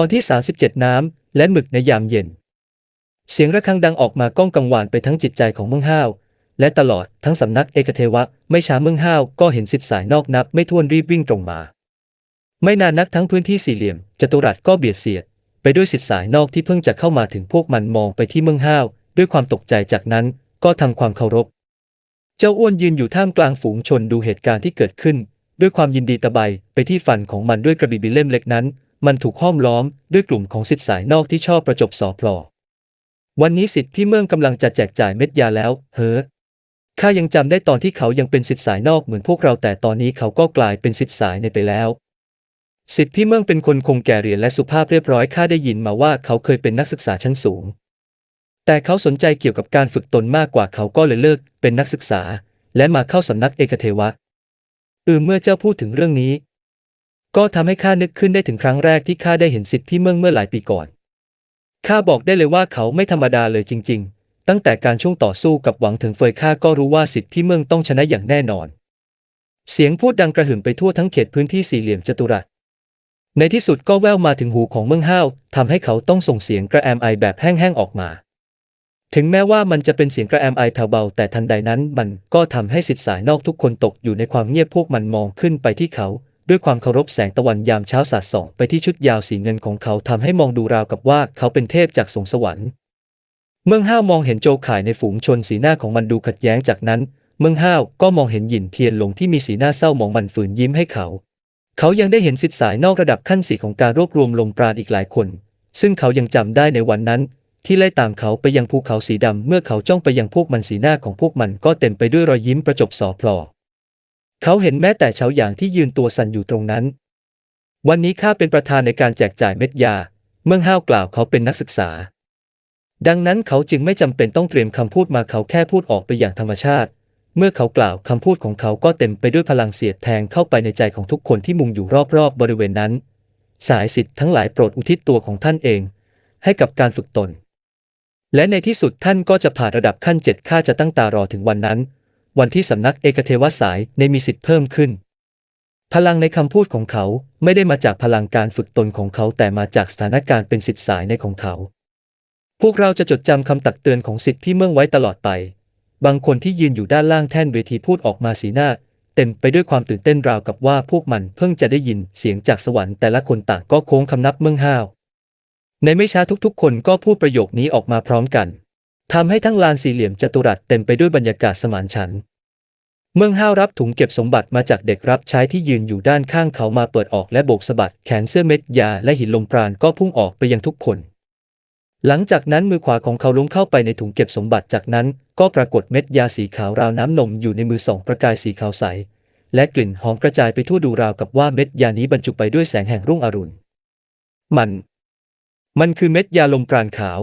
ตอนที่ 37 น้ำ และหมึกในยามเย็น เสียงระฆังดังออกมาก้องกังวานไปทั้งจิตใจของเมืองห้าว และตลอดทั้งสำนักเอกเทวะ ไม่ช้าเมืองห้าวก็เห็นสิทธิสายนอกนับไม่ถ้วนรีบวิ่งตรงมา ไม่นานนักทั้งพื้นที่สี่เหลี่ยมจตุรัสก็เบียดเสียด ไปด้วยสิทธิสายนอกที่เพิ่งจะเข้ามาถึงพวกมันมองไปที่เมืองห้าว ด้วยความตกใจจากนั้นก็ทำความเคารพ เจ้าอ้วนยืนอยู่ท่ามกลางฝูงชนดูเหตุการณ์ที่เกิดขึ้น ด้วยความยินดีตะไบไปที่ฟันของมันด้วยกระบี่บิเล่มเล็กนั้น มันถูกห้อมล้อมด้วยกลุ่มของสิทธิสายนอกที่ชอบประจบสอพลอ วันนี้สิทธิ์พี่เมืองกำลังจะแจกจ่ายเม็ดยาแล้ว เฮ้อข้ายังจำได้ตอนที่เขายังเป็นสิทธิสายนอกเหมือนพวกเราแต่ตอนนี้เขาก็กลายเป็นสิทธิสายในไปแล้วสิทธิ์พี่เมืองเป็นคนคงแก่เรียนและสุภาพเรียบร้อยข้าได้ยินมาว่าเขาเคยเป็นนักศึกษาชั้นสูง แต่เขาสนใจเกี่ยวกับการฝึกตนมากกว่าเขาก็เลยเลิกเป็นนักศึกษา และมาเข้าสำนักเอกเทวะ อือเมื่อเจ้าพูดถึงเรื่องนี้ ก็ทำให้ข้านึกขึ้นได้ถึงครั้งแรกที่ข้าได้เห็นสิทธิ์พี่เมืองเมื่อหลายปีก่อน ข้าบอกได้เลยว่าเขาไม่ธรรมดาเลยจริง ๆ ตั้งแต่การช่วงต่อสู้กับหวังถึงเฟยข้าก็รู้ว่าสิทธิ์พี่เมืองต้องชนะอย่างแน่นอน เสียงพูดดังกระหึ่มไปทั่วทั้งเขตพื้นที่สี่เหลี่ยมจัตุรัส ในที่สุดก็แว่วมาถึงหูของเมืองห้าวทำให้เขาต้องส่งเสียงกระแอมไอแบบแห้งๆออกมา ถึงแม้ว่ามันจะเป็นเสียงกระแอมไอแผ่วเบาแต่ทันใดนั้นมันก็ทำให้สิทธิ์สายนอกทุกคนตกอยู่ในความเงียบพวกมันมองขึ้นไปที่เขา ด้วยความเคารพแสงตะวันยามเช้าสาดส่องไปที่ชุดยาวสีเงินของเขาทำให้มองดูราวกับว่าเขาเป็นเทพจากสงสวรรค์ เมืองห้าวมองเห็นโจข่ายในฝูงชนสีหน้าของมันดูขัดแย้งจากนั้น เมืองห้าวก็มองเห็นหยินเทียนหลงที่มีสีหน้าเศร้ามองมันฝืนยิ้มให้เขา เขายังได้เห็นสิทธิสายนอกระดับขั้นสีของการรวบรวมลมปราณอีกหลายคน ซึ่งเขายังจำได้ในวันนั้น ที่ไล่ตามเขาไปยังภูเขาสีดำเมื่อเขาจ้องไปยังพวกมันสีหน้าของพวกมันก็เต็มไปด้วยรอยยิ้มประจบสอพลอ เขาเห็นแม้แต่เฉาหยางที่ยืนตัวสั่นอยู่ตรงนั้น วันนี้ข้าเป็นประธานในการแจกจ่ายเม็ดยา เมืองห้าวกล่าวเขาเป็นนักศึกษา ดังนั้นเขาจึงไม่จำเป็นต้องเตรียมคำพูดมาเขาแค่พูดออกไปอย่างธรรมชาติ เมื่อเขากล่าวคำพูดของเขาก็เต็มไปด้วยพลังเสียดแทงเข้าไปในใจของทุกคนที่มุงอยู่รอบๆบริเวณนั้น สายสิทธิ์ทั้งหลายโปรดอุทิศตัวของท่านเอง ให้กับการฝึกตน และในที่สุดท่านก็จะผ่านระดับขั้นเจ็ดข้าจะตั้งตารอถึงวันนั้น วันที่สำนักเอกเทวสายในมีสิทธิ์เพิ่มขึ้น พลังในคำพูดของเขาไม่ได้มาจากพลังการฝึกตนของเขาแต่มาจากสถานการณ์เป็นสิทธิสายในของเขา พวกเราจะจดจำคำตักเตือนของสิทธิ์ที่เมื่องไว้ตลอดไป บางคนที่ยืนอยู่ด้านล่างแท่นเวทีพูดออกมาสีหน้า เต็มไปด้วยความตื่นเต้นราวกับว่าพวกมันเพิ่งจะได้ยินเสียงจากสวรรค์แต่ละคนต่างก็โค้งคำนับเมืองห้าวในไม่ช้าทุกๆ คนก็พูดประโยคนี้ออกมาพร้อมกันทำให้ทั้งลานสี่เหลี่ยมจัตุรัสเต็มไปด้วยบรรยากาศสมานฉันท์ เมืองห้าวรับถุงเก็บสมบัติมาจากเด็กรับใช้ที่ยืนอยู่ด้านข้างเขามาเปิดออกและโบกสะบัดแขนเสื้อเม็ดยาและหินลมปราณก็พุ่งออกไปยังทุกคน หลังจากนั้นมือขวาของเขาลงเข้าไปในถุงเก็บสมบัติจากนั้น ก็ปรากฏเม็ดยาสีขาวราวน้ำนมอยู่ในมือสองประกายสีขาวใส และกลิ่นหอมกระจายไปทั่วดูราวกับว่าเม็ดยานี้บรรจุไปด้วยแสงแห่งรุ่งอรุณ มัน มันคือเม็ดยาลมปราณขาว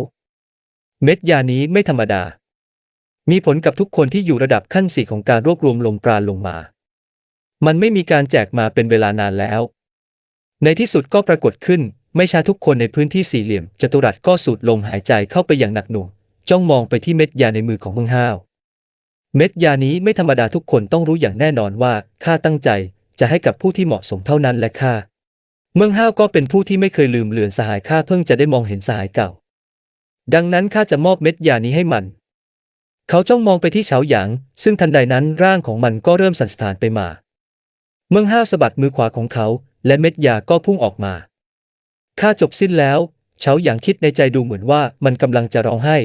เม็ดยานี้ไม่ธรรมดา มีผลกับทุกคนที่อยู่ระดับขั้นสี่ของการรวบรวมลมปราณลงมา มันไม่มีการแจกมาเป็นเวลานานแล้ว ในที่สุดก็ปรากฏขึ้น ไม่ช้าทุกคนในพื้นที่สี่เหลี่ยมจัตุรัสก็สูดลมหายใจเข้าไปอย่างหนักหน่วง จ้องมองไปที่เม็ดยาในมือของเมืองห้าว เม็ดยานี้ไม่ธรรมดาทุกคนต้องรู้อย่างแน่นอนว่าข้าตั้งใจจะให้กับผู้ที่เหมาะสมเท่านั้นและข้าเมืองห้าวก็เป็นผู้ที่ไม่เคยลืมเลือนสหายข้าเพิ่งจะได้มองเห็นสหายเก่า ดังนั้นข้าจะมอบเม็ดยานี้ให้มัน เขาจ้องมองไปที่เฉาหยาง ซึ่งทันใดนั้นร่างของมันก็เริ่มสั่นสะท้านไปมา เมืองห้าวสะบัดมือขวาของเขา และเม็ดยาก็พุ่งออกมาข้าจบสิ้นแล้วเฉาหยางคิดในใจดูเหมือนว่ามันกำลังจะร้องไห้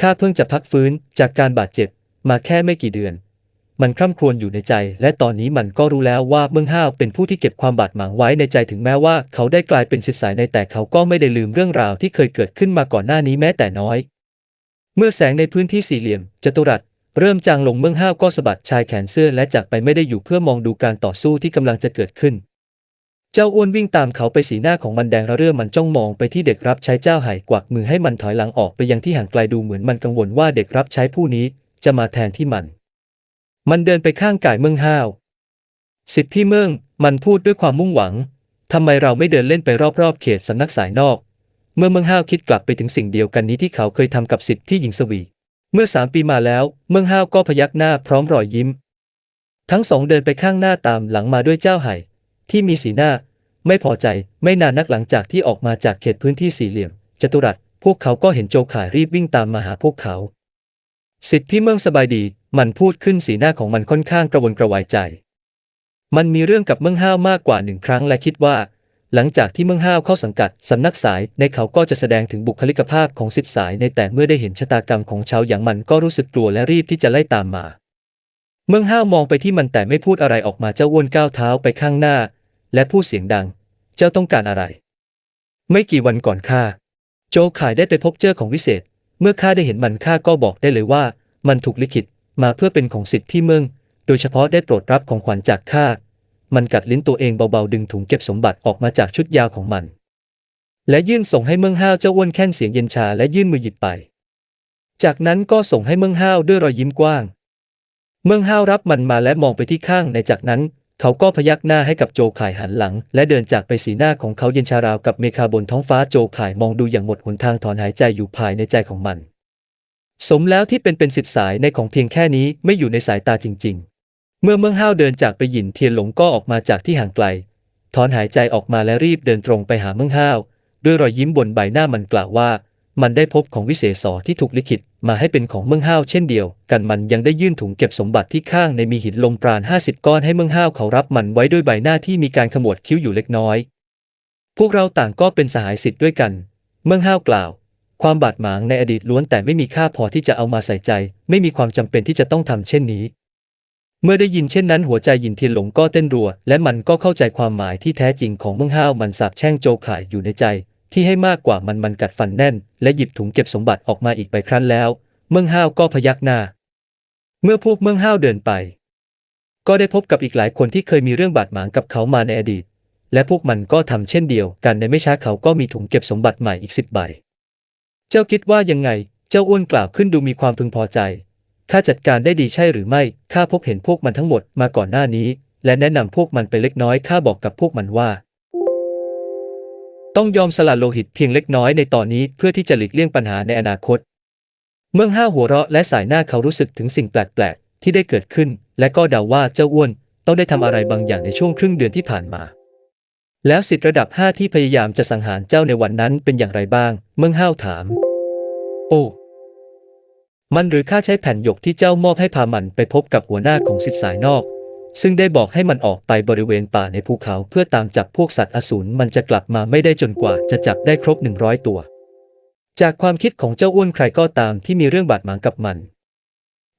ข้าเพิ่งจะพักฟื้นจากการบาดเจ็บมาแค่ไม่กี่เดือน มันคร่ำครวญอยู่ในใจ และตอนนี้มันก็รู้แล้วว่าเมืองห้าวเป็นผู้ที่เก็บความบาดหมางไว้ในใจถึงแม้ว่าเขาได้กลายเป็นศิษย์สายในแต่เขาก็ไม่ได้ลืมเรื่องราวที่เคยเกิดขึ้นมาก่อนหน้านี้แม้แต่น้อย เมื่อแสงในพื้นที่สี่เหลี่ยมจัตุรัสเริ่มจางลงเมืองห้าวก็สะบัดชายแขนเสื้อและจากไปไม่ได้อยู่เพื่อมองดูการต่อสู้ที่กำลังจะเกิดขึ้น เจ้าอ้วนวิ่งตามเขาไปสีหน้าของมันแดงระเรื่อมันจ้องมองไปที่เด็กรับใช้เจ้าไห่กวักมือให้มันถอยหลังออกไปยังที่ห่างไกลดูเหมือนมันกังวลว่าเด็กรับใช้ผู้นี้จะมาแทนที่มัน มันเดินไปข้างก่ายเมืองห้าว สิทธิพี่เมืองมันพูดด้วยความมุ่งหวังทำไมเราไม่เดินเล่นไปรอบๆเขตสำนักสายนอก เมื่อเมืองห้าวคิดกลับไปถึงสิ่งเดียวกันนี้ที่เขาเคยทำกับสิทธิพี่หญิงสวี เมื่อสามปีมาแล้ว เมืองห้าวก็พยักหน้าพร้อมรอยยิ้ม ทั้งสองเดินไปข้างหน้าตามหลังมาด้วยเจ้าไห่ ที่มีสีหน้า ไม่พอใจไม่นานนักหลังจากที่ออกมาจากเขตพื้นที่สี่เหลี่ยมจัตุรัสพวกเขาก็เห็นโจข่ายรีบวิ่งตามมาหาพวกเขา สิทธิ์พี่เมืองสบายดี มันพูดขึ้นสีหน้าของมันค่อนข้างกระวนกระวายใจ มันมีเรื่องกับเมืองห้าวมากกว่าหนึ่งครั้งและคิดว่า หลังจากที่เมืองห้าวเข้าสังกัดสำนักสายในเขาก็จะแสดงถึงบุคลิกภาพของสิทธิสายในแต่เมื่อได้เห็นชะตากรรมของชาวอย่างมันก็รู้สึกกลัวและรีบที่จะไล่ตามมา เมืองห้าวมองไปที่มันแต่ไม่พูดอะไรออกมาเจ้าอ้วนก้าวเท้าไปข้างหน้า และพูดเสียงดัง เจ้าต้องการอะไร ไม่กี่วันก่อนข้าโจขายได้ไปพบเจ้าของวิเศษ เมื่อข้าได้เห็นมันข้าก็บอกได้เลยว่า มันถูกลิขิตมาเพื่อเป็นของสิทธิ์ที่เมือง โดยเฉพาะได้โปรดรับของขวัญจากข้า มันกัดลิ้นตัวเองเบาๆดึงถุงเก็บสมบัติออกมาจากชุดยาวของมัน และยื่นส่งให้เมืองห้าวเจ้าอ้วนแค่นเสียงเย็นชาและยื่นมือหยิบไป จากนั้นก็ส่งให้เมืองห้าวด้วยรอยยิ้มกว้าง เมืองห้าวรับมันมาและมองไปที่ข้างในจากนั้น เขาก็พยักหน้าให้กับโจข่ายหันหลัง และเดินจากไปสีหน้าของเขาเย็นชาราวกับเมฆาบนท้องฟ้าโจข่ายมองดูอย่างหมดหนทางถอนหายใจอยู่ภายในใจของมัน สมแล้วที่เป็นเป็นสิทธิสายในของเพียงแค่นี้ไม่อยู่ในสายตาจริง ๆ เมื่อเมืองห้าวเดินจากไปหยินเทียนหลงก็ออกมาจากที่ห่างไกล ถอนหายใจออกมาและรีบเดินตรงไปหาเมืองห้าว ด้วยรอยยิ้มบนใบหน้ามันกล่าวว่า มันได้พบของวิเศษสอที่ถูกลิขิตมาให้เป็นของเมืองห้าวเช่นเดียว กันมันยังได้ยื่นถุงเก็บสมบัติที่ข้างในมีหินลมปราณ50 ก้อนให้เมืองห้าวเขารับมันไว้ด้วยใบหน้าที่มีการขมวดคิ้วอยู่เล็กน้อย พวกเราต่างก็เป็นสหายสิทธิ์ด้วยกัน เมืองห้าวกล่าวความบาดหมางในอดีตล้วนแต่ไม่มีค่าพอที่จะเอามาใส่ใจ ไม่มีความจำเป็นที่จะต้องทำเช่นนี้ เมื่อได้ยินเช่นนั้นหัวใจหยินเทียนหลงก็เต้นรัว และมันก็เข้าใจความหมายที่แท้จริงของเมืองห้าวมันสาบแช่งโจข่ายอยู่ในใจ ที่ให้มากกว่ามันมันกัดฟันแน่น และหยิบถุงเก็บสมบัติออกมาอีกใบครั้นแล้ว เมืองห้าวก็พยักหน้า เมื่อพวกเมืองห้าวเดินไป ก็ได้พบกับอีกหลายคนที่เคยมีเรื่องบาดหมางกับเขามาในอดีต และพวกมันก็ทำเช่นเดียวกันในไม่ช้าเขาก็มีถุงเก็บสมบัติใหม่อีกสิบใบ เจ้าคิดว่ายังไง เจ้าอ้วนกล่าวขึ้นดูมีความพึงพอใจ ข้าจัดการได้ดีใช่หรือไม่ข้าพบเห็นพวกมันทั้งหมดมาก่อนหน้านี้ และแนะนำพวกมันไปเล็กน้อยข้าบอกกับพวกมันว่า ต้องยอมสละโลหิตเพียงเล็กน้อยในตอนนี้เพื่อที่จะหลีกเลี่ยงปัญหาในอนาคต เมืองห้าหัวเราะและสายหน้าเขารู้สึกถึงสิ่งแปลกๆที่ได้เกิดขึ้น และก็เดาว่าเจ้าอ้วนต้องได้ทำอะไรบางอย่างในช่วงครึ่งเดือนที่ผ่านมาแล้วสิทธิระดับ 5 ที่พยายามจะสังหารเจ้าในวันนั้นเป็นอย่างไรบ้าง เมืองห้าวถาม โอ้ มันหรือข้าใช้แผ่นหยกที่เจ้ามอบให้พามันไปพบกับหัวหน้าของสิทธิสายนอก ซึ่งได้บอกให้มันออกไปบริเวณป่าในภูเขาเพื่อตามจับพวกสัตว์อสูรมันจะกลับมาไม่ได้จนกว่าจะจับได้ครบหนึ่งร้อยตัว จากความคิดของเจ้าอ้วนใครก็ตามที่มีเรื่องบาดหมางกับมัน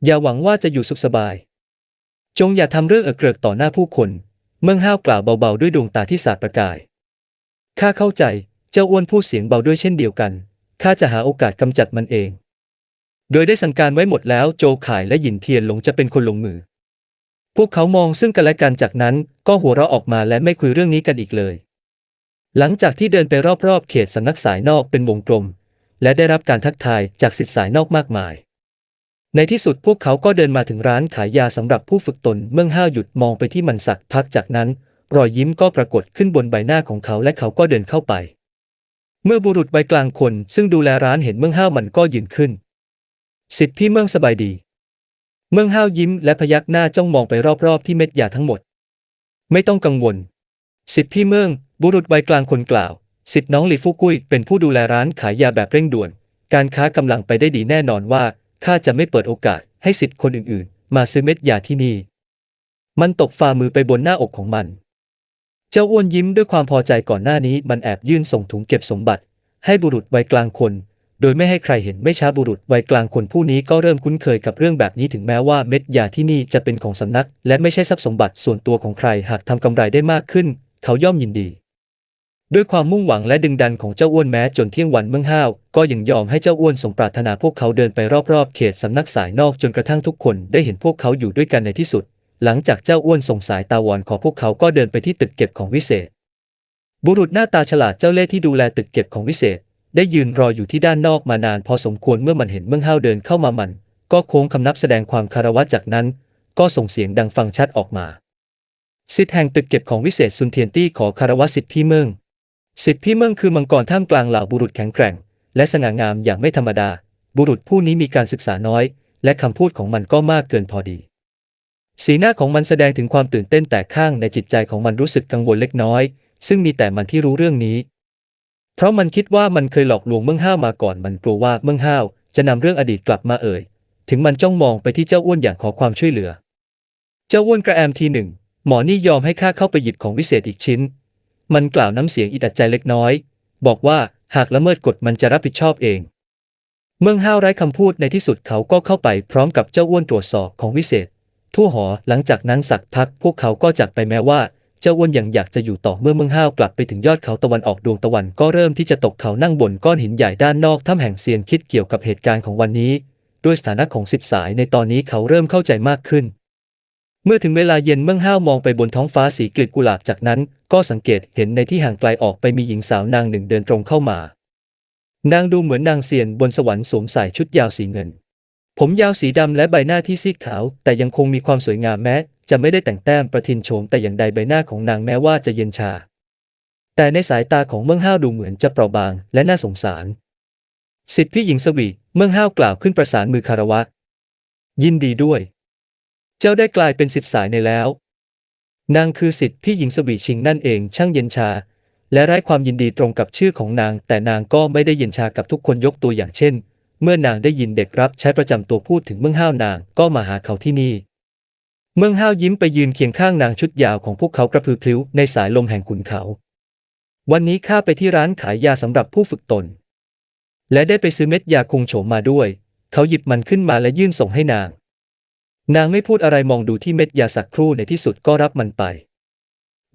อย่าหวังว่าจะอยู่สุขสบาย จงอย่าทำเรื่องเอเกริกต่อหน้าผู้คน เมืองห้าวกล่าวเบาๆด้วยดวงตาที่สาดประกายข้าเข้าใจ เจ้าอ้วนพูดเสียงเบาด้วยเช่นเดียวกันข้าจะหาโอกาสกำจัดมันเอง โดยได้สั่งการไว้หมดแล้วโจข่ายและหยินเทียนหลงจะเป็นคนลงมือ พวกเขามองซึ่งกันและกันจากนั้นก็หัวเราะออกมาและไม่คุยเรื่องนี้กันอีกเลย หลังจากที่เดินไปรอบๆ เขตสำนักสายนอกเป็นวงกลม และได้รับการทักทายจากสิทธิสายนอกมากมาย ในที่สุดพวกเขาก็เดินมาถึงร้านขายยาสำหรับผู้ฝึกตนเมื่อห้าวหยุดมองไปที่มันสักพักจากนั้น รอยยิ้มก็ปรากฏขึ้นบนใบหน้าของเขาและเขาก็เดินเข้าไป เมื่อบุรุษวัยกลางคนซึ่งดูแลร้านเห็นเมื่อห้าวมันก็ยืนขึ้น สิทธิ์พี่เมืองสบายดี เมืองห้าวยิ้มและพยักหน้าจ้องมองไปรอบๆที่เม็ดยาทั้งหมด ไม่ต้องกังวล สิทธิ์พี่เมืองบุรุษวัยกลางคนกล่าว สิทธิ์น้องหลีฟูกุ้ยเป็นผู้ดูแลร้านขายยาแบบเร่งด่วน การค้ากำลังไปได้ดีแน่นอนว่าข้าจะไม่เปิดโอกาสให้สิทธิ์คนอื่นๆ มาซื้อเม็ดยาที่นี่ มันตบฝ่ามือไปบนหน้าอกของมัน เจ้าอ้วนยิ้มด้วยความพอใจก่อนหน้านี้มันแอบยื่นส่งถุงเก็บสมบัติ ให้บุรุษวัยกลางคน โดยไม่ให้ใครเห็นไม่ช้าบุรุษวัยกลางคนผู้นี้ก็เริ่มคุ้นเคยกับเรื่องแบบนี้ถึงแม้ว่าเม็ดยาที่นี่จะเป็นของสำนัก และไม่ใช่ทรัพย์สมบัติส่วนตัวของใครหากทำกำไรได้มากขึ้น เขาย่อมยินดี ด้วยความมุ่งหวังและดึงดันของเจ้าอ้วนแม้จนเที่ยงวันเมื่อห้าว ก็ยังยอมให้เจ้าอ้วนส่งปรารถนาพวกเขาเดินไปรอบๆ เขตสำนักสายนอกจนกระทั่งทุกคนได้เห็นพวกเขาอยู่ด้วยกันในที่สุด หลังจากเจ้าอ้วนส่งสายตาวอนขอพวกเขาก็เดินไปที่ตึกเก็บของวิเศษ บุรุษหน้าตาฉลาดเจ้าเล่ห์ที่ดูแลตึกเก็บของวิเศษ ได้ยืนรออยู่ที่ด้านนอกมานานพอสมควรเมื่อมันเห็นเมืองห้าวเดินเข้ามามัน ก็โค้งคำนับแสดงความคารวะจากนั้น ก็ส่งเสียงดังฟังชัดออกมา สิทธิ์แห่งตึกเก็บของวิเศษซุนเทียนตี้ขอคารวะสิทธิ์พี่เมืองสิทธิ์พี่เมืองคือมังกรท่ามกลางเหล่าบุรุษแข็งแกร่ง และสง่างามอย่างไม่ธรรมดา บุรุษผู้นี้มีการศึกษาน้อย และคำพูดของมันก็มากเกินพอดี สีหน้าของมันแสดงถึงความตื่นเต้นแต่ข้างในจิตใจของมันรู้สึกกังวลเล็กน้อย ซึ่งมีแต่มันที่รู้เรื่องนี้ เพราะมันคิดว่ามันเคยหลอกลวงเมืองห้าวมาก่อนมันกลัวว่าเมืองห้าวจะนำเรื่องอดีตกลับมาเอ่ย ถึงมันจ้องมองไปที่เจ้าอ้วนอย่างขอความช่วยเหลือ เจ้าอ้วนกระแอมทีหนึ่ง หมอนี่ยอมให้ข้าเข้าไปหยิบของวิเศษอีกชิ้น มันกล่าวน้ำเสียงอิดอัดใจเล็กน้อย บอกว่าหากละเมิดกฎมันจะรับผิดชอบเอง เมืองห้าวไร้คำพูดในที่สุดเขาก็เข้าไปพร้อมกับเจ้าอ้วนตรวจสอบของวิเศษ ทั่วหอหลังจากนั้นสักพักพวกเขาก็จากไปแม้ว่า เจ้าอ้วนยังอยากจะอยู่ต่อเมื่อเมืองห้าวกลับไปถึงยอดเขาตะวันออกดวงตะวันก็เริ่มที่จะตกเขานั่งบนก้อนหินใหญ่ด้านนอกถ้ำแห่งเซียนคิดเกี่ยวกับเหตุการณ์ของวันนี้ ด้วยสถานะของสิทธิสายในตอนนี้เขาเริ่มเข้าใจมากขึ้น เมื่อถึงเวลาเย็นเมืองห้าวมองไปบนท้องฟ้าสีกลีบกุหลาบจากนั้น ก็สังเกตเห็นในที่ห่างไกลออกไปมีหญิงสาวนางหนึ่งเดินตรงเข้ามานางดูเหมือนนางเซียนบนสวรรค์สวมใส่ชุดยาวสีเงิน ผมยาวสีดำและใบหน้าที่ซีดขาว แต่ยังคงมีความสวยงามแม้ จะไม่ได้แต่งแต้มประทินโฉมแต่อย่างใดใบหน้าของนางแม้ว่าจะเย็นชา แต่ในสายตาของเมืองห้าวดูเหมือนจะเปราะบางและน่าสงสาร สิทธิพี่หญิงสวีเมืองห้าวกล่าวขึ้นประสานมือคารวะ ยินดีด้วย เจ้าได้กลายเป็นสิทธิสายในแล้ว นางคือสิทธิพี่หญิงสวีชิงนั่นเองช่างเย็นชา และไร้ความยินดีตรงกับชื่อของนาง แต่นางก็ไม่ได้เย็นชากับทุกคนยกตัวอย่างเช่น เมื่อนางได้ยินเด็กรับใช้ประจำตัวพูดถึงเมืองห้าวนางก็มาหาเขาที่นี่ เมืองห้าวยิ้มไปยืนเคียงข้างนางชุดยาวของพวกเขากระพือพลิ้วในสายลมแห่งขุนเขา วันนี้ข้าไปที่ร้านขายยาสำหรับผู้ฝึกตน และได้ไปซื้อเม็ดยาคงโฉมมาด้วย เขาหยิบมันขึ้นมาและยื่นส่งให้นาง นางไม่พูดอะไรมองดูที่เม็ดยาสักครู่ในที่สุดก็รับมันไป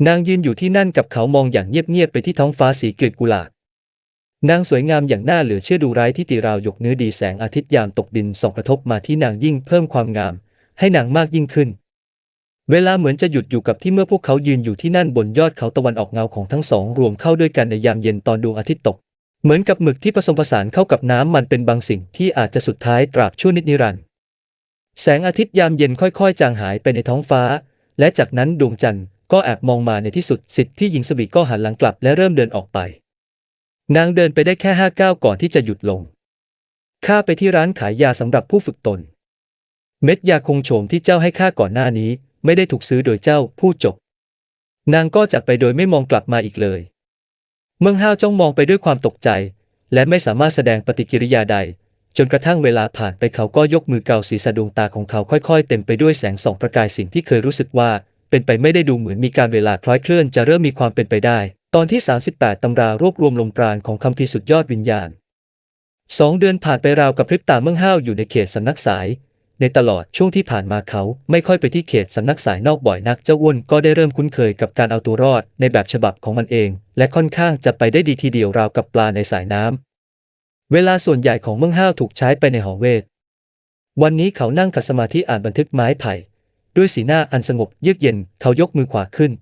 นางยืนอยู่ที่นั่นกับเขามองอย่างเงียบๆไปที่ท้องฟ้าสีกลีบกุหลาบ นางสวยงามอย่างน่าเหลือเชื่อดูร้ายที่ติราวยกเนื้อดีแสงอาทิตย์ยามตกดินส่องกระทบมาที่นางยิ่งเพิ่มความงาม ให้นางมากยิ่งขึ้น เวลาเหมือนจะหยุดอยู่กับที่เมื่อพวกเขายืนอยู่ที่นั่นบนยอดเขาตะวันออกเงาของทั้งสองรวมเข้าด้วยกันในยามเย็นตอนดวงอาทิตย์ตก เหมือนกับหมึกที่ผสมผสานเข้ากับน้ำมันเป็นบางสิ่งที่อาจจะสุดท้ายตราบชั่วนิดนิรันดร์แสงอาทิตย์ยามเย็นค่อยๆ จางหายไปในท้องฟ้า และจากนั้นดวงจันทร์ก็แอบมองมาในที่สุดสิทธิ์ที่หญิงสวีก็หันหลังกลับและเริ่มเดินออกไป นางเดินไปได้แค่ห้าก้าวก่อนที่จะหยุดลง ข้าไปที่ร้านขายยาสำหรับผู้ฝึกตน เม็ดยาคงโฉมที่เจ้าให้ข้าก่อนหน้านี้ ไม่ได้ถูกซื้อโดยเจ้าพูดจบ นางก็จากไปโดยไม่มองกลับมาอีกเลย เมืองห้าวจ้องมองไปด้วยความตกใจ และไม่สามารถแสดงปฏิกิริยาใด จนกระทั่งเวลาผ่านไปเขาก็ยกมือเกาศีรษะดวงตาของเขาค่อยๆ เต็มไปด้วยแสงส่องประกายสิ่งที่เคยรู้สึกว่า เป็นไปไม่ได้ดูเหมือนมีการเวลาคล้อยเคลื่อนจะเริ่มมีความเป็นไปได้ ตอนที่ 38 ตำรารวบรวมลมปราณของคัมภีสุดยอดวิญญาณสองเดือนผ่านไปราวกับพริบตาเมืองห้าวอยู่ในเขตสำนักสาย ในตลอดช่วงที่ผ่านมาเขาไม่ค่อยไปที่เขตสำนักสายนอกบ่อยนักเจ้าอ้วนก็ได้เริ่มคุ้นเคยกับการเอาตัวรอดในแบบฉบับของมันเอง และค่อนข้างจะไปได้ดีทีเดียวราวกับปลาในสายน้ำเวลาส่วนใหญ่ของเมืองห้าวถูกใช้ไปในหอเวท วันนี้เขานั่งขัดสมาธิอ่านบันทึกไม้ไผ่ ด้วยสีหน้าอันสงบเยือกเย็นเขายกมือขวาขึ้น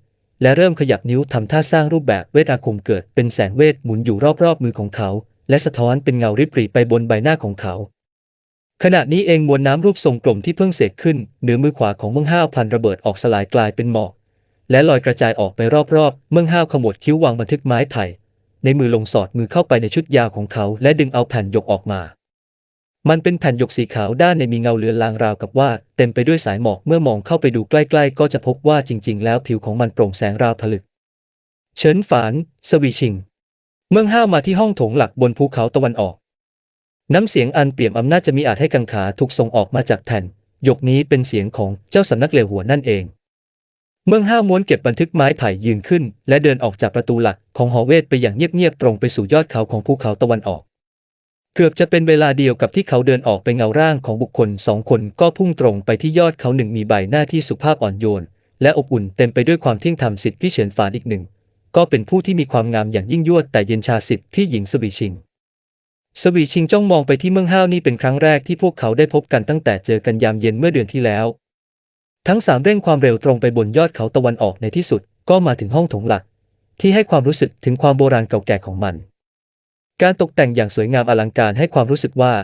และเริ่มขยับนิ้วทำท่าสร้างรูปแบบเวทอาคมเกิดเป็นแสงเวทหมุนอยู่รอบๆมือของเขา และสะท้อนเป็นเงาริบหรี่ไปบนใบหน้าของเขา ขณะนี้เองมวลน้ำรูปทรงกลมที่เพิ่งเสกขึ้น เหนือมือขวาของเมืองห้าวพันระเบิดออกสลายกลายเป็นหมอก และลอยกระจายออกไปรอบๆ เมืองห้าวขมวดคิ้ววางบันทึกไม้ไผ่ในมือลงสอดมือเข้าไปในชุดยาวของเขา และดึงเอาแผ่นยกออกมา มันเป็นแผ่นหยกสีขาวด้านในมีเงาเลือนลางราวกับว่า เต็มไปด้วยสายหมอกเมื่อมองเข้าไปดูใกล้ๆ ก็จะพบว่าจริง ๆ แล้วผิวของมันโปร่งแสงราวผลึก เฉินฝาน สวีชิง เมืองห้าวมาที่ห้องโถงหลักบนภูเขาตะวันออก น้ำเสียงอันเปี่ยมอำนาจจะมีอาจให้กังขาถูกส่งออกมาจากแผ่นหยกนี้เป็นเสียงของเจ้าสำนักเลวหัวนั่นเอง เมืองห้าม้วนเก็บบันทึกไม้ไผ่ยืนขึ้น และเดินออกจากประตูหลักของหอเวทไปอย่างเงียบๆตรงไปสู่ยอดเขาของภูเขาตะวันออก เกือบจะเป็นเวลาเดียวกับที่เขาเดินออกไปเงาร่างของบุคคลสองคนก็พุ่งตรงไปที่ยอดเขาหนึ่งมีใบหน้าที่สุภาพอ่อนโยน และอบอุ่นเต็มไปด้วยความเที่ยงธรรมสิทธิพี่เฉินฝานอีกหนึ่ง ก็เป็นผู้ที่มีความงามอย่างยิ่งยวดแต่เย็นชาสิทธิพี่หญิงสวีชิง สวีชิงจ้องมองไปที่เมืองห้าวนี่เป็นครั้งแรกที่พวกเขาได้พบกันตั้งแต่เจอกันยามเย็นเมื่อเดือนที่แล้ว ทั้งสามเร่งความเร็วตรงไปบนยอดเขาตะวันออกในที่สุด ก็มาถึงห้องโถงหลัก ที่ให้ความรู้สึกถึงความโบราณเก่าแก่ของมัน การตกแต่งอย่างสวยงามอลังการให้ความรู้สึกว่า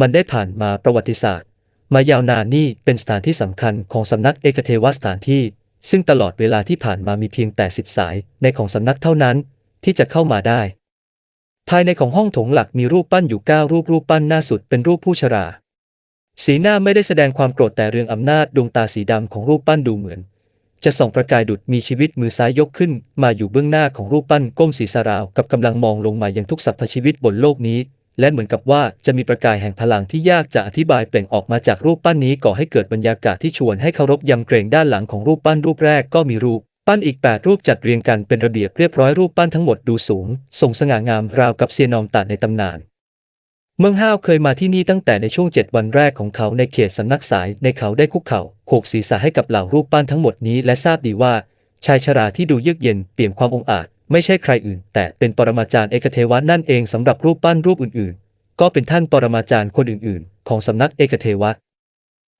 มันได้ผ่านมาประวัติศาสตร์ มายาวนานนี่เป็นสถานที่สำคัญของสำนักเอกเทวสถานที่ ซึ่งตลอดเวลาที่ผ่านมามีเพียงแต่สิทธิสายในของสำนักเท่านั้นที่จะเข้ามาได้ ภายในของห้องโถงหลักมีรูปปั้นอยู่เก้ารูปรูปปั้นหน้าสุดเป็นรูปผู้ชรา สีหน้าไม่ได้แสดงความโกรธแต่เรื่องอำนาจดวงตาสีดำของรูปปั้นดูเหมือน จะส่องประกายดุดมีชีวิตมือซ้ายยกขึ้น มาอยู่เบื้องหน้าของรูปปั้นก้มศีรษะราวกับกำลังมองลงมายังทุกสรรพชีวิตบนโลกนี้ และเหมือนกับว่าจะมีประกายแห่งพลังที่ยากจะอธิบายเปล่งออกมาจากรูปปั้นนี้ก่อให้เกิดบรรยากาศที่ชวนให้เคารพยำเกรงด้านหลังของรูปปั้นรูปแรกก็มีรูปปั้นอีก 8 รูปจัดเรียงกันเป็นระเบียบเรียบร้อยรูปปั้นทั้งหมดดูสูงทรงสง่างามราวกับเซียนอมตัดในตำนาน เมืองห้าวเคยมาที่นี่ตั้งแต่ในช่วงเจ็ดวันแรกของเขาในเขตสำนักสายในเขาได้คุกเข่าโขกศีรษะให้กับเหล่ารูปปั้นทั้งหมดนี้และทราบดีว่า ชายชราที่ดูเยือกเย็นเปี่ยมความองอาจ ไม่ใช่ใครอื่น แต่เป็นปรมาจารย์เอกเทวะนั่นเองสำหรับรูปปั้นรูปอื่นๆ ก็เป็นท่านปรมาจารย์คนอื่นๆ ของสำนักเอกเทวะ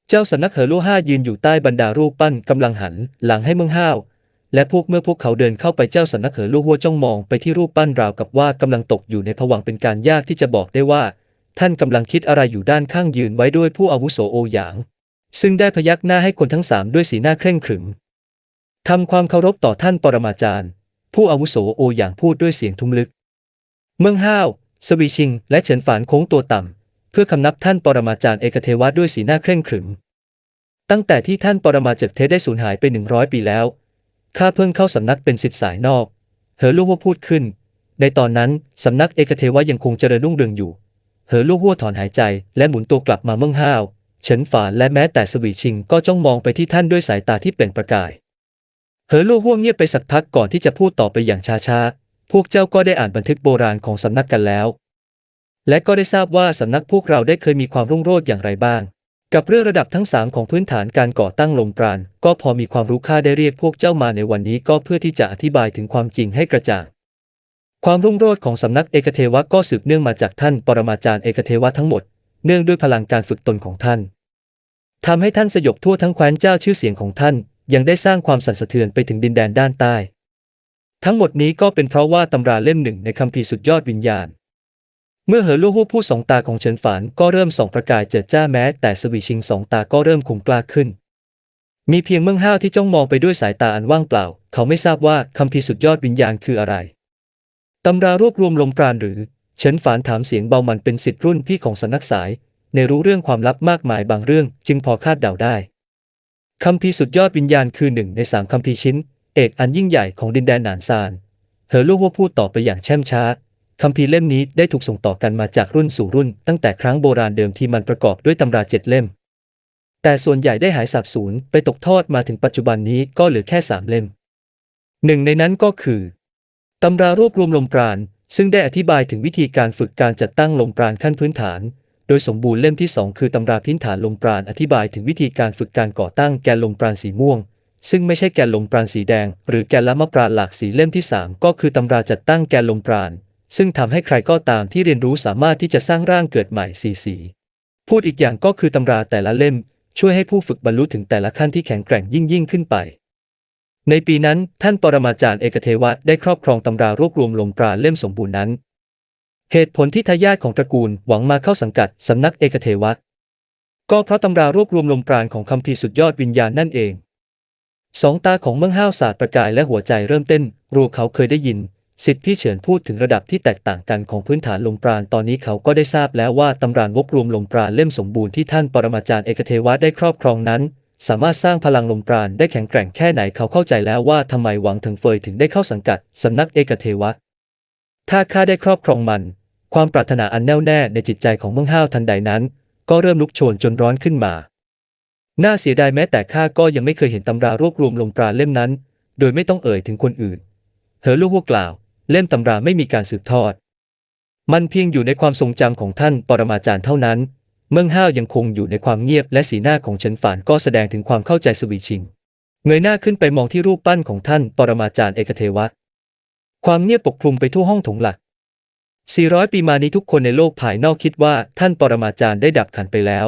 เจ้าสำนักเหอลู่ห้ายืนอยู่ใต้บรรดารูปปั้นกำลังหันหลังให้เมืองห้าวและพวกเมื่อพวกเขาเดินเข้าไปเจ้าสำนักเหอลู่หัวจ้องมองไปที่รูปปั้นราวกับว่ากำลังตกอยู่ในผวังเป็นการยากที่จะบอกได้ว่า ท่านกำลังคิดอะไรอยู่ด้านข้างยืนไว้ด้วยผู้อาวุโสโอหยาง ซึ่งได้พยักหน้าให้คนทั้งสามด้วยสีหน้าเคร่งขรึมทำความเคารพต่อท่านปรมาจารย์ ผู้อาวุโสโอหยางพูดด้วยเสียงทุ้มลึก เมืองห้าว สวีชิง และเฉินฝานโค้งตัวต่ำ เพื่อคำนับท่านปรมาจารย์เอกเทวะด้วยสีหน้าเคร่งขรึม ตั้งแต่ที่ท่านปรมาจารย์เทได้สูญหายไปหนึ่งร้อยปีแล้วข้าเพิ่งเข้าสำนักเป็นศิษย์สายนอกเหอลู่หัวพูดขึ้น ในตอนนั้นสำนักเอกเทวะยังคงเจริญรุ่งเรืองอยู่ เหอลู่หัวถอนหายใจ และหมุนตัวกลับมาเมืองห้าว เฉินฝานและแม้แต่สวีชิงก็จ้องมองไปที่ท่านด้วยสายตาที่เปล่งประกาย เหอลู่หัวเงียบไปสักพักก่อนที่จะพูดต่อไปอย่างช้าๆ พวกเจ้าก็ได้อ่านบันทึกโบราณของสำนักกันแล้ว และก็ได้ทราบว่าสำนักพวกเราได้เคยมีความรุ่งโรจน์อย่างไรบ้าง กับเรื่องระดับทั้งสามของพื้นฐานการก่อตั้งลมปราณก็พอมีความรู้ค่าได้เรียกพวกเจ้ามาในวันนี้ก็เพื่อที่จะอธิบายถึงความจริงให้กระจ่าง ความรุ่งโรจน์ของสำนักเอกเทวะก็สืบเนื่องมาจากท่านปรมาจารย์เอกเทวะทั้งหมด เนื่องด้วยพลังการฝึกตนของท่านทำให้ท่านสยบทั่วทั้งแคว้นเจ้าชื่อเสียงของท่าน ยังได้สร้างความสั่นสะเทือนไปถึงดินแดนด้านใต้ ทั้งหมดนี้ก็เป็นเพราะว่าตำราเล่มหนึ่งในคัมภีร์สุดยอดวิญญาณ เมื่อเหอลู่ฮู้ผู้สองตาของเฉินฝานก็เริ่มส่องประกายเจิดจ้าแม้ แต่สวีชิงสองตาก็เริ่มคงกล้าขึ้น มีเพียงเมืองห้าวที่จ้องมองไปด้วยสายตาอันว่างเปล่า เขาไม่ทราบว่าคัมภีร์สุดยอดวิญญาณคืออะไร ตำรารวบรวมลมปราณหรือ เฉินฝานถามเสียงเบามันเป็นสิทธิ์รุ่นพี่ของสำนักสาย ในรู้เรื่องความลับมากมายบางเรื่องจึงพอคาดเดาได้คัมภีสุดยอดวิญญาณคือหนึ่งในสามคัมภีชิ้น เอกอันยิ่งใหญ่ของดินแดนหนานซาน เหอลู่ฮัวพูดต่อไปอย่างแช่มช้าคัมภีเล่มนี้ได้ถูกส่งต่อกันมาจากรุ่นสู่รุ่น ตั้งแต่ครั้งโบราณเดิมที่มันประกอบด้วยตำราเจ็ดเล่ม แต่ส่วนใหญ่ได้หายสาบสูญไปตกทอดมาถึงปัจจุบันนี้ก็เหลือแค่สามเล่ม หนึ่งในนั้นก็คือ ตำรารวบรวมลมปราณซึ่งได้อธิบายถึงวิธีการฝึกการจัดตั้งลมปราณขั้นพื้นฐาน โดยสมบูรณ์เล่มที่ 2 คือตำราพื้นฐานลมปราณอธิบายถึงวิธีการฝึกการก่อตั้งแกนลมปราณสีม่วง ซึ่งไม่ใช่แกนลมปราณสีแดง หรือแกนละมะปราณหลากสีเล่มที่ 3 ก็คือตำราจัดตั้งแกนลมปราณซึ่งทำให้ใครก็ตามที่เรียนรู้สามารถที่จะสร้างร่างเกิดใหม่สีสี พูดอีกอย่างก็คือตำราแต่ละเล่ม ช่วยให้ผู้ฝึกบรรลุถึงแต่ละขั้นที่แข็งแกร่งยิ่งยิ่งขึ้นไป ในปีนั้นท่านปรมาจารย์เอกเทวะได้ครอบครองตำรารวบรวมลมปราณเล่มสมบูรณ์นั้น เหตุผลที่ทายาทของตระกูลหวังมาเข้าสังกัดสำนักเอกเทวะ ก็เพราะตำรารวบรวมลมปราณของคัมภีสุดยอดวิญญาณนั่นเอง สองตาของเมืองห้าวศาสาดประกายและหัวใจเริ่มเต้นรัวเขาเคยได้ยิน สิทธิพี่เฉินพูดถึงระดับที่แตกต่างกันของพื้นฐานลมปราณตอนนี้เขาก็ได้ทราบแล้วว่าตำรารวบรวมลมปราณเล่มสมบูรณ์ที่ท่านปรมาจารย์เอกเทวะได้ครอบครองนั้น สามารถสร้างพลังลมปราณได้แข็งแกร่งแค่ไหนเขาเข้าใจแล้วว่าทำไมหวังถึงเฟยถึงได้เข้าสังกัดสำนักเอกเทวะ ถ้าข้าได้ครอบครองมัน ความปรารถนาอันแน่วแน่ในจิตใจของเมืองห้าวทันใดนั้น ก็เริ่มลุกโชนจนร้อนขึ้นมา น่าเสียดายแม้แต่ข้าก็ยังไม่เคยเห็นตำรารวบรวมลมปราณเล่มนั้น โดยไม่ต้องเอ่ยถึงคนอื่น เฮอลูกหัวกล่าว เล่มตำราไม่มีการสืบทอด มันเพียงอยู่ในความทรงจำของท่านปรมาจารย์เท่านั้น เมืองห้าวยังคงอยู่ในความเงียบและสีหน้าของเฉินฝานก็แสดงถึงความเข้าใจสวีชิง เงยหน้าขึ้นไปมองที่รูปปั้นของท่านปรมาจารย์เอกเทวะ ความเงียบปกคลุมไปทั่วห้องถงหลัก 400 ปีมานี้ทุกคนในโลกภายนอกคิดว่าท่านปรมาจารย์ได้ดับขันไปแล้ว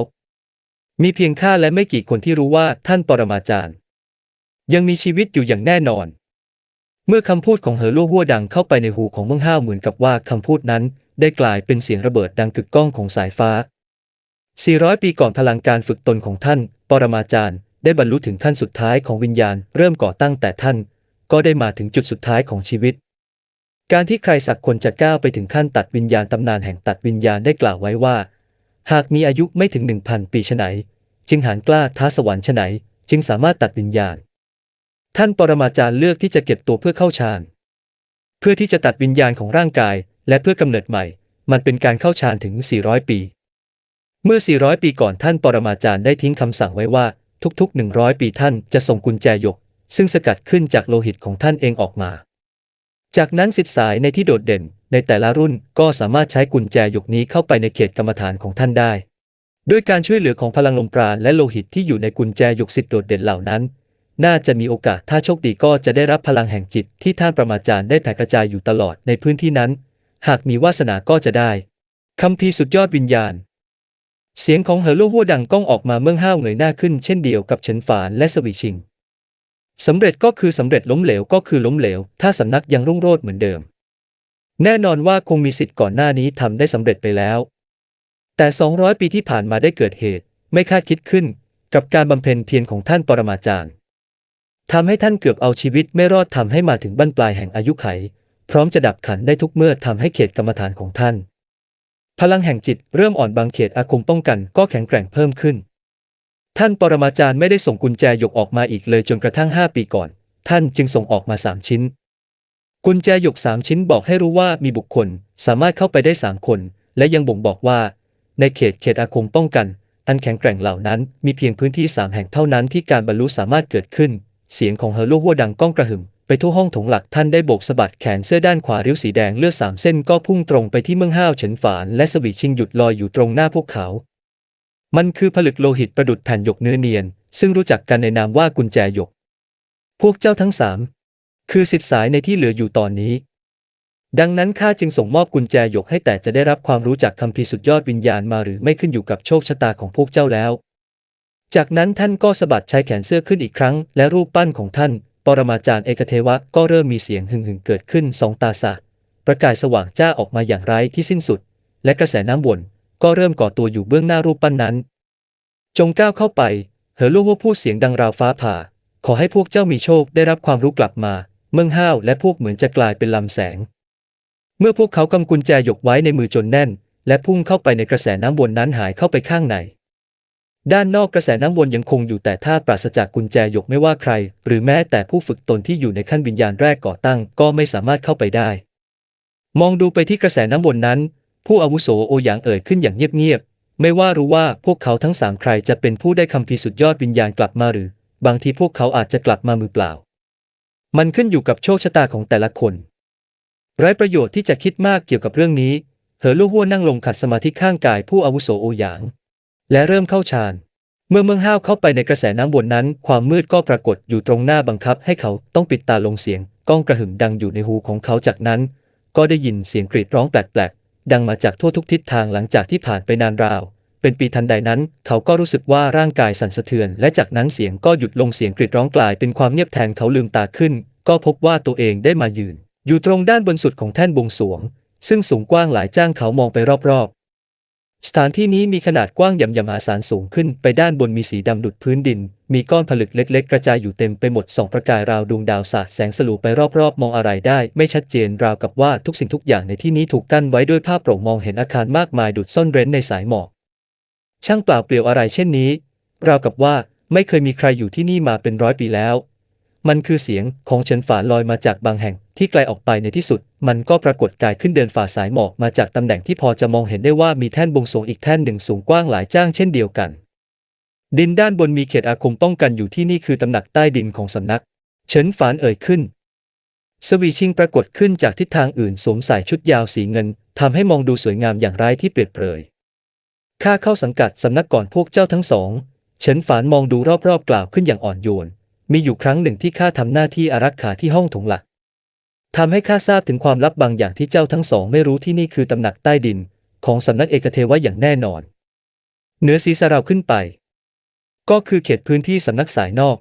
มีเพียงข้าและไม่กี่คนที่รู้ว่าท่านปรมาจารย์ ยังมีชีวิตอยู่อย่างแน่นอน เมื่อคำพูดของเหอลู่หัวดังเข้าไปในหูของเมืองห้าวเหมือนกับว่าคำพูดนั้น ได้กลายเป็นเสียงระเบิดดังกึกก้องของสายฟ้า 400 ปีก่อนพลังการฝึกตนของท่าน ปรมาจารย์ ได้บรรลุถึงขั้นสุดท้ายของวิญญาณ เริ่มก่อตั้งแต่ท่าน ก็ได้มาถึงจุดสุดท้ายของชีวิต การที่ใครสักคนจะก้าวไปถึงขั้นตัดวิญญาณตำนานแห่งตัดวิญญาณได้กล่าวไว้ว่า หากมีอายุไม่ถึงหนึ่งพันปีฉไหน จึงหานกล้าท้าสวรรค์ฉไหน จึงสามารถตัดวิญญาณ ท่านปรมาจารย์เลือกที่จะเก็บตัวเพื่อเข้าฌานเพื่อที่จะตัดวิญญาณของร่างกาย และเพื่อกำเนิดใหม่ มันเป็นการเข้าฌานถึง 400 ปี เมื่อ 400 ปีก่อนท่านปรมาจารย์ได้ทิ้งคำสั่งไว้ว่า ทุกๆ 100 ปีท่านจะส่งกุญแจหยก ซึ่งสกัดขึ้นจากโลหิตของท่านเองออกมา จากนั้นสิทธิสายในที่โดดเด่น ในแต่ละรุ่นก็สามารถใช้กุญแจหยกนี้เข้าไปในเขตกรรมฐานของท่านได้ ด้วยการช่วยเหลือของพลังลมปราณและโลหิตที่อยู่ในกุญแจหยกสิทธิ์โดดเด่นเหล่านั้น น่าจะมีโอกาสถ้าโชคดีก็จะได้รับพลังแห่งจิตที่ท่านประมาจารย์ได้แผ่กระจายอยู่ตลอดในพื้นที่นั้น หากมีวาสนาก็จะได้คำพีสุดยอดวิญญาณ เสียงของเหอลู่หัวดังก้องออกมาเมื่อห้าวเงยหน้าขึ้นเช่นเดียวกับเฉินฝานและสวีชิงสำเร็จก็คือสำเร็จล้มเหลวก็คือล้มเหลว ถ้าสำนักยังรุ่งโรจน์เหมือนเดิม แน่นอนว่าคงมีสิทธิ์ก่อนหน้านี้ทำได้สำเร็จไปแล้ว แต่ 200 ปีที่ผ่านมาได้เกิดเหตุ ไม่คาดคิดขึ้น กับการบำเพ็ญเพียรของท่านปรมาจารย์ทำให้ท่านเกือบเอาชีวิตไม่รอดทำให้มาถึงบั้นปลายแห่งอายุไข พร้อมจะดับขันได้ทุกเมื่อทำให้เขตกรรมฐานของท่าน พลังแห่งจิตเริ่มอ่อนบางเขตอาคมป้องกันก็แข็งแกร่งเพิ่มขึ้น ท่านปรมาจารย์ไม่ได้ส่งกุญแจหยกออกมาอีกเลยจนกระทั่ง 5 ปีก่อน ท่านจึงส่งออกมา 3 ชิ้น กุญแจหยก 3 ชิ้นบอกให้รู้ว่ามีบุคคลสามารถเข้าไปได้ 3 คน และยังบ่งบอกว่า ในเขตเขตอาคมป้องกัน อันแข็งแกร่งเหล่านั้น มีเพียงพื้นที่ 3 แห่งเท่านั้นที่การบรรลุสามารถเกิดขึ้น เสียงของเฮอร์โลหัวดังก้องกระหึ่ม ทั่วห้องถงหลักท่านได้โบกสะบัดแขนเสื้อด้านขวาริ้วสีแดงเลือดสามเส้นก็พุ่งตรงไปที่เมืองห้าวเฉินฝาน และสวีชิงหยุดลอยอยู่ตรงหน้าพวกเขา มันคือผลึกโลหิตประดุดแผ่นหยกเนื้อเนียน ซึ่งรู้จักกันในนามว่ากุญแจหยก พวกเจ้าทั้งสามคือสิทธิสายในที่เหลืออยู่ตอนนี้ ดังนั้นข้าจึงส่งมอบกุญแจหยกให้แต่จะได้รับความรู้จากคำพีสุดยอดวิญญาณมาหรือไม่ขึ้นอยู่กับโชคชะตาของพวกเจ้าแล้ว จากนั้นท่านก็สะบัดชายแขนเสื้อขึ้นอีกครั้ง และรูปปั้นของท่าน ปรมาจารย์เอกเทวะก็เริ่มมีเสียงหึ่งหึงๆเกิดขึ้นสองตาสะประกายสว่างจ้าออกมาอย่างไร้ที่สิ้นสุด และกระแสน้ำวนก็เริ่มก่อตัวอยู่เบื้องหน้ารูปปั้นนั้น จงก้าวเข้าไปเหอลู่หัวพูดเสียงดังราวฟ้าผ่า ขอให้พวกเจ้ามีโชคได้รับความรู้กลับมา เมืองห้าวและพวกเหมือนจะกลายเป็นลำแสง เมื่อพวกเขากำกุญแจหยกไว้ในมือจนแน่น และพุ่งเข้าไปในกระแสน้ำวนนั้นหายเข้าไปข้างใน ด้านนอกกระแสน้ำวนยังคงอยู่แต่ถ้าปราศจากกุญแจหยกไม่ว่าใคร หรือแม้แต่ผู้ฝึกตนที่อยู่ในขั้นวิญญาณแรกก่อตั้งก็ไม่สามารถเข้าไปได้ มองดูไปที่กระแสน้ำวนนั้น ผู้อาวุโสโอหยางเอ่ยขึ้นอย่างเงียบๆไม่ว่ารู้ว่าพวกเขาทั้งสามใครจะเป็นผู้ได้คำพีสุดยอดวิญญาณกลับมาหรือ บางทีพวกเขาอาจจะกลับมามือเปล่า มันขึ้นอยู่กับโชคชะตาของแต่ละคนไร้ประโยชน์ที่จะคิดมากเกี่ยวกับเรื่องนี้ เหอลู่หัวนั่งลงขัดสมาธิข้างกายผู้อาวุโสโอหยาง และเริ่มเข้าฌาน เมื่อเมืองห้าวเข้าไปในกระแสน้ำวนนั้น ความมืดก็ปรากฏอยู่ตรงหน้าบังคับให้เขาต้องปิดตาลงเสียงก้องกระหึ่มดังอยู่ในหูของเขาจากนั้น ก็ได้ยินเสียงกรีดร้องแปลกๆ ดังมาจากทั่วทุกทิศทางหลังจากที่ผ่านไปนานราว เป็นปีทันใดนั้น เขาก็รู้สึกว่าร่างกายสั่นสะเทือน และจากนั้นเสียงก็หยุดลงเสียงกรีดร้องกลายเป็นความเงียบแทนเขาลืมตาขึ้น ก็พบว่าตัวเองได้มายืน อยู่ตรงด้านบนสุดของแท่นบวงสรวง ซึ่งสูงกว้างหลายจ้างเขามองไปรอบๆ สถานที่นี้มีขนาดกว้างยำยำหาศาลสูงขึ้นไปด้านบนมีสีดำดุดพื้นดิน มีก้อนผลึกเล็ก ๆ กระจายอยู่เต็มไปหมดส่องประกายราวดวงดาวสาดแสงสลัวไปรอบๆ มองอะไรได้ ไม่ชัดเจนราวกับว่าทุกสิ่งทุกอย่างในที่นี้ถูกกั้นไว้ด้วยผ้าโปร่งมองเห็นอาคารมากมายดุดซ่อนเร้นในสายหมอกช่างเปล่าเปลี่ยวอะไรเช่นนี้ ราวกับว่าไม่เคยมีใครอยู่ที่นี่มาเป็นร้อยปีแล้ว มันคือเสียงของเฉินฝาลอยมาจากบางแห่งที่ไกลออกไปในที่สุด มันก็ปรากฏกายขึ้นเดินฝ่าสายหมอกมาจากตำแหน่งที่พอจะมองเห็นได้ว่ามีแท่นบวงสรวงอีกแท่นหนึ่งสูงกว้างหลายจ้างเช่นเดียวกัน ดินด้านบนมีเขตอาคมป้องกันอยู่ที่นี่คือตำหนักใต้ดินของสำนัก เฉินฝานเอ่ยขึ้น สวีชิงปรากฏขึ้นจากทิศทางอื่นสวมใส่ชุดยาวสีเงินทำให้มองดูสวยงามอย่างไร้ที่เปรียบเปรยข้าเข้าสังกัดสำนักก่อนพวกเจ้าทั้งสองเฉินฝานมองดูรอบๆกล่าวขึ้นอย่างอ่อนโยน มีอยู่ครั้งหนึ่งที่ข้าทำหน้าที่อารักขาที่ห้องถงหลักทำให้ข้าทราบถึงความลับบางอย่างที่เจ้าทั้งสองไม่รู้ที่นี่คือตำหนักใต้ดิน ของสำนักเอกเทวะอย่างแน่นอน เหนือศีรษะเราขึ้นไป ก็คือเขตพื้นที่สำนักสายนอก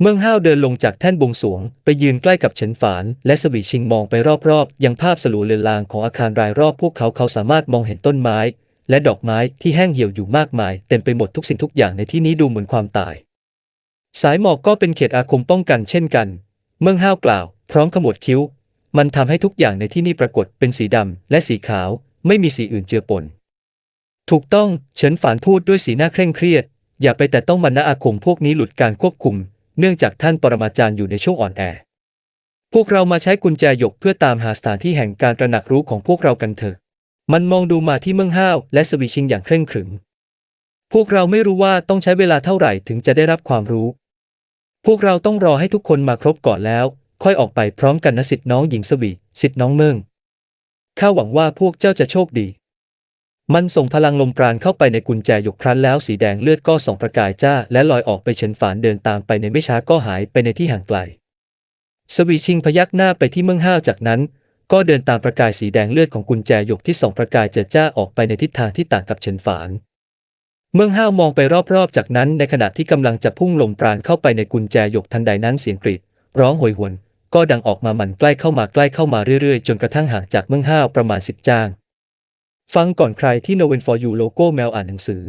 เมืองห้าวเดินลงจากแท่นบวงสวง ไปยืนใกล้กับเฉินฝาน และสวีชิงมองไปรอบๆ ยังภาพสลัวเลือนลางของอาคารรายรอบพวกเขาเขาสามารถมองเห็นต้นไม้ และดอกไม้ที่แห้งเหี่ยวอยู่มากมาย เต็มไปหมดทุกสิ่งทุกอย่างในที่นี้ดูเหมือนความตาย สายหมอกก็เป็นเขตอาคมป้องกันเช่นกัน เมืองห้าวกล่าว พร้อมขมวดคิ้ว มันทำให้ทุกอย่างในที่นี่ปรากฏเป็นสีดำและสีขาว ไม่มีสีอื่นเจือปน ถูกต้อง เฉินฝานพูดด้วยสีหน้าเคร่งเครียด อย่าไปแต่ต้องมันนะอาคมพวกนี้หลุดการควบคุม เนื่องจากท่านปรมาจารย์อยู่ในช่วงอ่อนแอ พวกเรามาใช้กุญแจหยกเพื่อตามหาสถานที่แห่งการตระหนักรู้ของพวกเรากันเถอะ มันมองดูมาที่เมืองห้าวและสวีชิงอย่างเคร่งขรึม พวกเราไม่รู้ว่าต้องใช้เวลาเท่าไหร่ถึงจะได้รับความรู้ พวกเราต้องรอให้ทุกคนมาครบก่อนแล้ว ค่อยออกไปพร้อมกันนะสิทธิ์น้องหญิงสวีสิทธิ์น้องเมืองข้าหวังว่าพวกเจ้าจะโชคดี มันส่งพลังลมปราณเข้าไปในกุญแจหยกครั้นแล้วสีแดงเลือดก็ส่องประกายจ้า และลอยออกไปเฉินฝานเดินตามไปในไม่ช้าก็หายไปในที่ห่างไกล สวีชิงพยักหน้าไปที่เมืองห้าวจากนั้น ก็เดินตามประกายสีแดงเลือดของกุญแจหยกที่ส่องประกายเจิดจ้าออกไปในทิศทางที่ต่างกับเฉินฝาน เมืองห้าวมองไปรอบๆ จากนั้นในขณะที่กำลังจะพุ่งลงปราณเข้าไปในกุญแจหยกทันใดนั้นเสียงกรีดร้องโหยหวน ก็ดังออกมามันใกล้เข้ามาใกล้เข้ามาเรื่อยๆ จนกระทั่งห่างจากเมืองห้าวประมาณสิบจ้าง ฟังก่อนใครที่ No Win for You โลโก้แมวอ่านหนังสือ